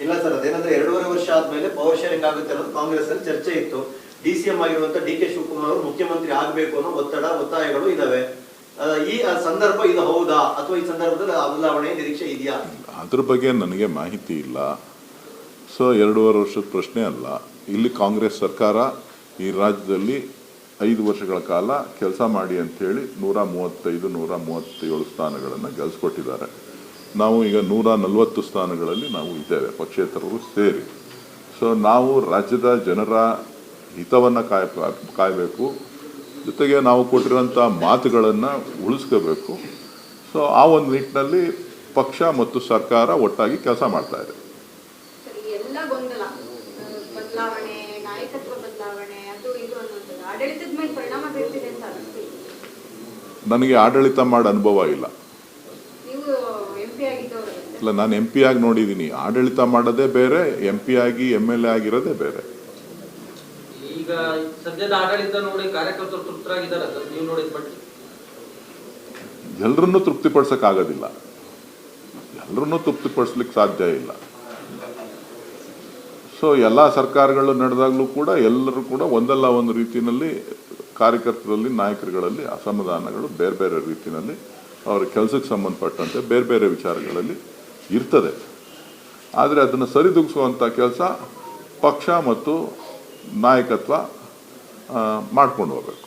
ಇಲ್ಲ ಸರ್, ಅದೇನಂದ್ರೆ ಎರಡೂವರೆ ವರ್ಷ ಆದ್ಮೇಲೆ ಪವರ್ ಶೇರಿಂಗ್ ಆಗುತ್ತೆ ಅನ್ನೋದು ಕಾಂಗ್ರೆಸ್ ಅಲ್ಲಿ ಚರ್ಚೆ ಇತ್ತು. ಡಿ ಸಿ ಎಂ ಆಗಿರುವಂತ ಡಿ ಕೆ ಶಿವಕುಮಾರ್ ಅವರು ಮುಖ್ಯಮಂತ್ರಿ ಆಗಬೇಕು ಅನ್ನೋ ಒತ್ತಡ, ಒತ್ತಾಯಗಳು ಇದಾವೆ. ಈ ಸಂದರ್ಭ ಇದು ಹೌದಾ? ಅಥವಾ ಈ ಸಂದರ್ಭದಲ್ಲಿ ಬದಲಾವಣೆ ನಿರೀಕ್ಷೆ ಇದೆಯಾ? ಅದ್ರ ಬಗ್ಗೆ ನನಗೆ ಮಾಹಿತಿ ಇಲ್ಲ. ಸೊ, ಎರಡೂವರೆ ವರ್ಷದ ಪ್ರಶ್ನೆ ಅಲ್ಲ. ಇಲ್ಲಿ ಕಾಂಗ್ರೆಸ್ ಸರ್ಕಾರ ಈ ರಾಜ್ಯದಲ್ಲಿ ಐದು ವರ್ಷಗಳ ಕಾಲ ಕೆಲಸ ಮಾಡಿ ಅಂಥೇಳಿ ನೂರ ಮೂವತ್ತೈದು, ನೂರ ಮೂವತ್ತೇಳು ಸ್ಥಾನಗಳನ್ನು ಗೆಲ್ಸ್ಕೊಟ್ಟಿದ್ದಾರೆ. ನಾವು ಈಗ ನೂರ ನಲವತ್ತು ಸ್ಥಾನಗಳಲ್ಲಿ ನಾವು ಇದ್ದೇವೆ ಪಕ್ಷೇತರರು ಸೇರಿ. ಸೊ ನಾವು ರಾಜ್ಯದ ಜನರ ಹಿತವನ್ನು ಕಾಯ ಕಾಯಬೇಕು. ಜೊತೆಗೆ ನಾವು ಕೊಟ್ಟಿರೋಂಥ ಮಾತುಗಳನ್ನು ಉಳಿಸ್ಕೋಬೇಕು. ಸೊ ಆ ಒಂದು ನಿಟ್ಟಿನಲ್ಲಿ ಪಕ್ಷ ಮತ್ತು ಸರ್ಕಾರ ಒಟ್ಟಾಗಿ ಕೆಲಸ ಮಾಡ್ತಾ ಇದೆ. ನನಗೆ ಆಡಳಿತ ಮಾಡೋ ಅನುಭವ ಇಲ್ಲ ನೀವು ಎಂ ಪಿ ಆಗಿದ್ದವರು ಇಲ್ಲ ನಾನು ಎಂ ಪಿ ಆಗಿ ನೋಡಿದ್ದೀನಿ. ಆಡಳಿತ ಮಾಡೋದೇ ಬೇರೆ ಎಂ ಪಿ ಆಗಿ ಎಂ ಎಲ್ ಎ ಆಗಿರೋದೇ ಬೇರೆ. ಈಗ ಸದ್ಯದ ಆಡಳಿತ ನೋಡಿ ಕಾರ್ಯಕರ್ತರು ತೃಪ್ತರಾಗಿದ್ದಾರೆ ಸರ್ ನೀವು ನೋಡಿದ ಮಟ್ಟಿಗೆ ಎಲ್ಲರನ್ನೂ ತೃಪ್ತಿಪಡಿಸೋಕ್ಕಾಗೋದಿಲ್ಲ. ಎಲ್ಲರನ್ನೂ ತೃಪ್ತಿಪಡಿಸ್ಲಿಕ್ಕೆ ಸಾಧ್ಯ ಇಲ್ಲ. ಸೊ ಎಲ್ಲ ಸರ್ಕಾರಗಳು ನಡೆದಾಗಲೂ ಕೂಡ ಎಲ್ಲರೂ ಕೂಡ ಒಂದಲ್ಲ ಒಂದು ರೀತಿಯಲ್ಲಿ ಕಾರ್ಯಕರ್ತರಲ್ಲಿ ನಾಯಕರುಗಳಲ್ಲಿ ಅಸಮಾಧಾನಗಳು ಬೇರೆ ಬೇರೆ ರೀತಿಯಲ್ಲಿ ಅವರ ಕೆಲಸಕ್ಕೆ ಸಂಬಂಧಪಟ್ಟಂತೆ ಬೇರೆ ಬೇರೆ ವಿಚಾರಗಳಲ್ಲಿ ಇರ್ತದೆ. ಆದರೆ ಅದನ್ನು ಸರಿದೂಗಿಸುವಂಥ ಕೆಲಸ ಪಕ್ಷ ಮತ್ತು ನಾಯಕತ್ವ ಮಾಡ್ಕೊಂಡು ಹೋಗಬೇಕು.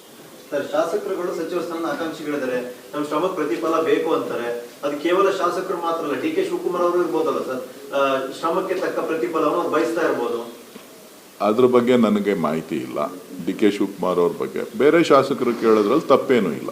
ಶಾಸಕರುಗಳು ಸಚಿವ ಸ್ಥಾನದ ಆಕಾಂಕ್ಷಿಗಳಿದ್ದಾರೆ. ನಮ್ಮ ಶ್ರಮಕ್ಕೆ ಪ್ರತಿಫಲ ಬೇಕು ಅಂತಾರೆ. ಅದು ಕೇವಲ ಶಾಸಕರು ಮಾತ್ರ ಅಲ್ಲ ಡಿ ಕೆ ಶಿವಕುಮಾರ್ ಅವರು ಇರ್ಬೋದಲ್ಲ ಸರ್? ಶ್ರಮಕ್ಕೆ ತಕ್ಕ ಪ್ರತಿಫಲವನ್ನು ಬಯಸ್ತಾ ಇರ್ಬೋದು. ಅದ್ರ ಬಗ್ಗೆ ನನಗೆ ಮಾಹಿತಿ ಇಲ್ಲ. ಡಿ ಕೆ ಶಿವಕುಮಾರ್ ಅವ್ರ ಬಗ್ಗೆ. ಬೇರೆ ಶಾಸಕರು ಕೇಳೋದ್ರಲ್ಲಿ ತಪ್ಪೇನೂ ಇಲ್ಲ.